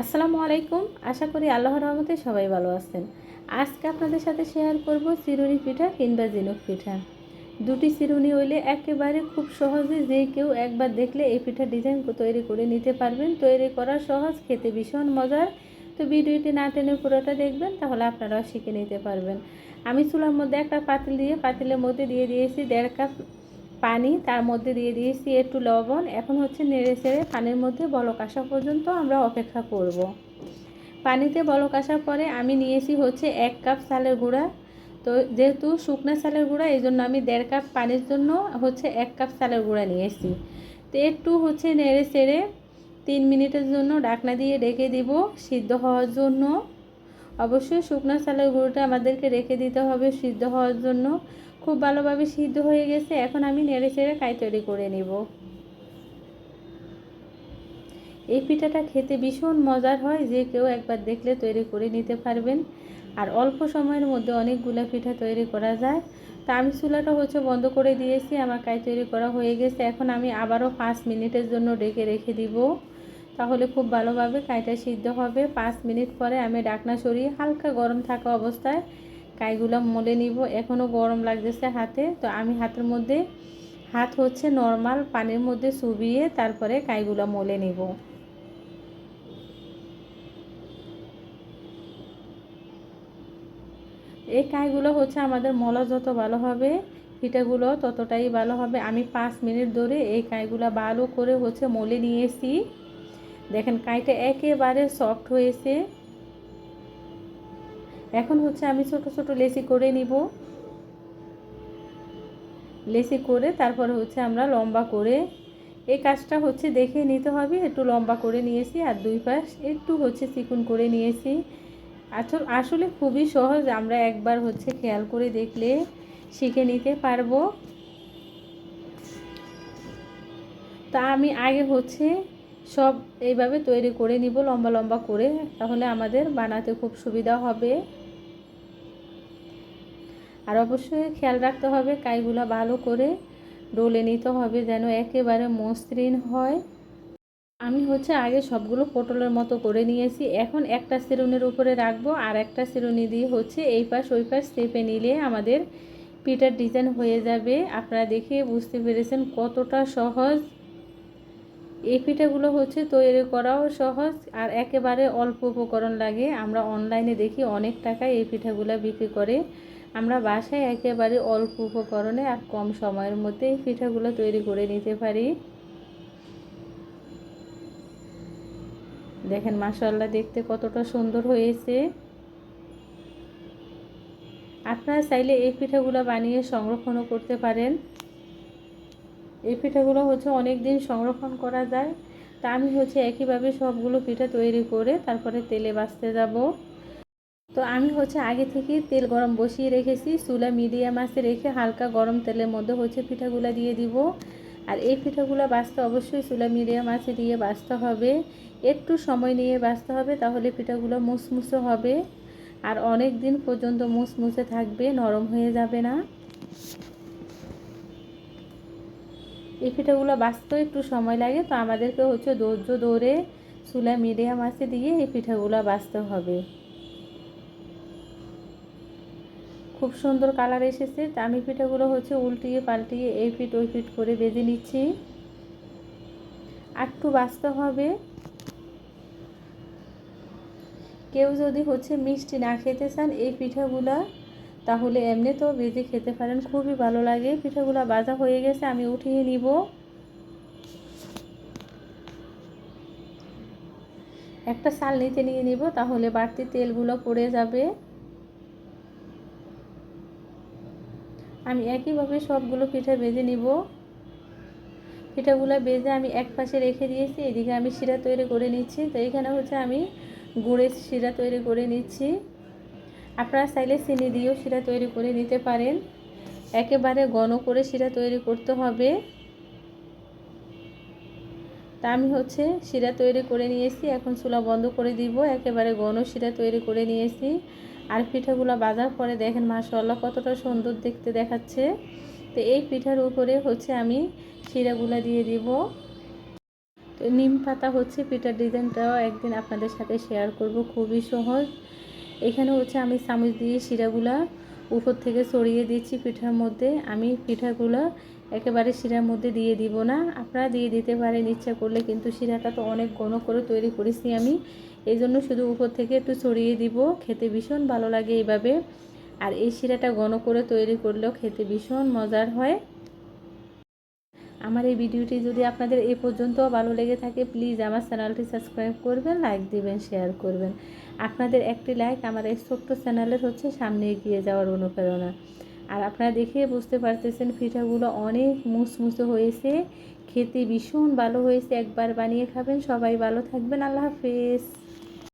আসসালামু আলাইকুম। আশা করি আল্লাহর রহমতে সবাই ভালো আছেন। আজকে আপনাদের সাথে শেয়ার করব চিরুনি পিঠা কিংবা জিনুক পিঠা। দুটি চিরুনি হইলে একেবারে খুব সহজে যে কেউ একবার দেখলে এই পিঠা ডিজাইন তৈরি করে নিতে পারবেন। তৈরি করা সহজ, খেতে ভীষণ মজার। তো ভিডিওটি না টেনে পুরোটা দেখবেন, তাহলে আপনারাও শিখে নিতে পারবেন। আমি চুলার মধ্যে একটা পাতিল দিয়ে, পাতিলের মধ্যে দিয়ে দিয়েছি দেড় কাপ পানি তার মধ্যে দিয়ে দিয়েছি একটু লবণ। এখন হচ্ছে নেড়ে চেড়ে পানির মধ্যে বলক আসা পর্যন্ত আমরা অপেক্ষা করব। পানিতে বলক আসার পরে আমি নিয়েছি হচ্ছে এক কাপ চালের গুঁড়া। তো যেহেতু শুকনা চালের গুঁড়া, এই জন্য আমি দেড় কাপ পানির জন্য হচ্ছে এক কাপ চালের গুঁড়া নিয়েছি। তো একটু হচ্ছে নেড়ে চেড়ে তিন মিনিটের জন্য ডাকনা দিয়ে রেখে দিব সিদ্ধ হওয়ার জন্য। অবশ্যই শুকনো চালের গুঁড়োটা আমাদেরকে রেখে দিতে হবে সিদ্ধ হওয়ার জন্য। খুব ভালোভাবে সিদ্ধ হয়ে গেছে, এখন আমি নেড়ে চেড়ে কাই তৈরি করে নেব। এই পিঠাটা খেতে ভীষণ মজার হয়, যে কেউ একবার দেখলে তৈরি করে নিতে পারবেন। আর অল্প সময়ের মধ্যে অনেকগুলো পিঠা তৈরি করা যায়। তা আমি চুলাটা হচ্ছে বন্ধ করে দিয়েছি, আমার কাই তৈরি করা হয়ে গেছে। এখন আমি আবারও পাঁচ মিনিটের জন্য ডেকে রেখে দিব, তাহলে খুব ভালোভাবে কাইটা সিদ্ধ হবে। পাঁচ মিনিট পরে আমি ডাকনা সরিয়ে হালকা গরম থাকা অবস্থায় কাইগুলো মলে নিব। এখনও গরম লাগতেছে হাতে। তো আমি হাতের মধ্যে, হাত হচ্ছে নর্মাল পানির মধ্যে চুবিয়ে তারপরে কাইগুলো মলে নিব। এই কাইগুলো হচ্ছে আমাদের মলা যত ভালো হবে, পিঠাগুলো ততটাই ভালো হবে। আমি পাঁচ মিনিট ধরে এই কাইগুলো ভালো করে হচ্ছে মলে নিয়েছি। দেখেন কাইটা একেবারে সফট হয়েছে। এখন হচ্ছে আমি ছোট ছোট লেসি করে নিব। লেসি করে তারপরে হচ্ছে আমরা লম্বা করে এই কাজটা হচ্ছে দেখে নিতে হবে, একটু লম্বা করে নিয়েছি আর দুই পাশ একটু হচ্ছে চিকুন করে নিয়েছি। আসল আসলে খুবই সহজ, আমরা একবার হচ্ছে খেয়াল করে দেখলে শিখে নিতে পারব। তা আমি আগে হচ্ছে সব এইভাবে তৈরি করে নিব, লম্বা লম্বা করে, তাহলে আমাদের বানাতে খুব সুবিধা হবে। আর অবশ্যই খেয়াল রাখতে হবে, কাইগুলো ভালো করে ডলে নিতে হবে যেন একেবারে মসৃণ হয়। আমি হচ্ছে আগে সবগুলো পটলের মতো করে নিয়েছি, এখন একটা চিরুনির উপরে রাখব আর একটা চিরুনি দিয়ে হচ্ছে এই পাশ ওই পাশ চেপে নিলে আমাদের পিঠার ডিজাইন হয়ে যাবে। আপনারা দেখে বুঝতে পেরেছেন কতটা সহজ। এই পিঠাগুলো হচ্ছে তৈরি করাও সহজ আর একেবারে অল্প উপকরণ লাগে। আমরা অনলাইনে দেখি অনেক টাকায় এই পিঠাগুলো বিক্রি করে। আমরা বাসায় একেবারে অল্প উপকরণে আর কম সময়ের মধ্যে এই পিঠাগুলো তৈরি করে নিতে পারি। দেখেন মাসাল্লাহ দেখতে কতটা সুন্দর হয়েছে। আপনারা চাইলে এই পিঠাগুলো বানিয়ে সংরক্ষণও করতে পারেন। এই পিঠাগুলো হচ্ছে অনেক দিন সংরক্ষণ করা যায়। তা আমি হচ্ছে একইভাবে সবগুলো পিঠা তৈরি করে তারপরে তেলে বাছতে যাব। তো আমি হচ্ছে আগে থেকে তেল গরম বসিয়ে রেখেছি, চুলা মিডিয়াম আছে রেখে হালকা গরম তেলের মধ্যে হচ্ছে পিঠাগুলো দিয়ে দিব। আর এই পিঠাগুলো বাঁচতে অবশ্যই চুলা মিডিয়াম আছে দিয়ে বাঁচতে হবে। একটু সময় নিয়ে বাঁচতে হবে তাহলে পিঠাগুলো মুসমুসে হবে। আর অনেক দিন পর্যন্ত মুসমুসে থাকবে, নরম হয়ে যাবে না। এই পিঠাগুলো বাঁচতেও একটু সময় লাগে, তো আমাদেরকে হচ্ছে ধৈর্য ধরে চুলা মিডিয়াম আছে দিয়ে এই পিঠাগুলো বাঁচতে হবে। খুব সুন্দর কালার এসেছে। আমি পিঠাগুলো হচ্ছে উল্টিয়ে পাল্টিয়ে এই পিঠ ওই পিঠ করে বেঁধে নিচ্ছি। একটু বাঁচতে হবে। কেউ যদি হচ্ছে মিষ্টি না খেতে চান এই পিঠাগুলা, তাহলে এমনি তো বেজে খেতে পারেন। খুবই ভালো লাগে। পিঠাগুলো বাজা হয়ে গেছে, আমি উঠিয়ে নিব। একটা চাল নিতে নিয়ে নিব, তাহলে বাড়তি তেলগুলো পড়ে যাবে। আমি একইভাবে সবগুলো পিঠা বেজে নিব। পিঠাগুলো বেজে আমি এক পাশে রেখে দিয়েছি, এদিকে আমি শিরা তৈরি করে নিচ্ছি। তো এখানে হচ্ছে আমি গুড়ের শিরা তৈরি করে নিচ্ছি। আপনারা চাইলে চিনি দিয়েও শিরা তৈরি করে নিতে পারেন। একেবারে ঘন করে শিরা তৈরি করতে হবে। তা আমি হচ্ছে শিরা তৈরি করে নিয়েছি, এখন চুলা বন্ধ করে দিব। একেবারে ঘন শিরা তৈরি করে নিয়েছি। আর পিঠাগুলো বাজার পরে দেখেন মাশাল্লাহ কতটা সুন্দর দেখতে দেখাচ্ছে। তো এই পিঠার উপরে হচ্ছে আমি শিরাগুলো দিয়ে দিব। তো নিম পাতা হচ্ছে পিঠার ডিজাইনটাও একদিন আপনাদের সাথে শেয়ার করব, খুবই সহজ। এখানে হচ্ছে আমি চামচ দিয়ে শিরাগুলা উপর থেকে ছড়িয়ে দিচ্ছি পিঠার মধ্যে। আমি পিঠাগুলো একেবারে শিরার মধ্যে দিয়ে দিব না। আপনারা দিয়ে দিতে পারেন, ইচ্ছা করলে, কিন্তু শিরাটা তো অনেক ঘন করে তৈরি করেছি আমি। এই জন্য শুধু উপর থেকে একটু ছড়িয়ে দিব, খেতে ভীষণ ভালো লাগে এইভাবে। আর এই শিরাটা ঘন করে তৈরি করলেও খেতে ভীষণ মজার হয়। আমার এই ভিডিওটি যদি আপনাদের এ পর্যন্ত ভালো লেগে থাকে, প্লিজ আমার চ্যানেলটি সাবস্ক্রাইব করবেন, লাইক দিবেন, শেয়ার করবেন। আপনাদের একটি লাইক আমার এই ছোট্ট চ্যানেলের হচ্ছে সামনে এগিয়ে যাওয়ার অনুপ্রেরণা। আর আপনারা দেখে বুঝতে পারতেছেন পিঠাগুলো অনেক মুসমুসে হয়েছে। খেতে ভীষণ ভালো হয়েছে। একবার বানিয়ে খাবেন। সবাই ভালো থাকবেন। আল্লাহ হাফেজ।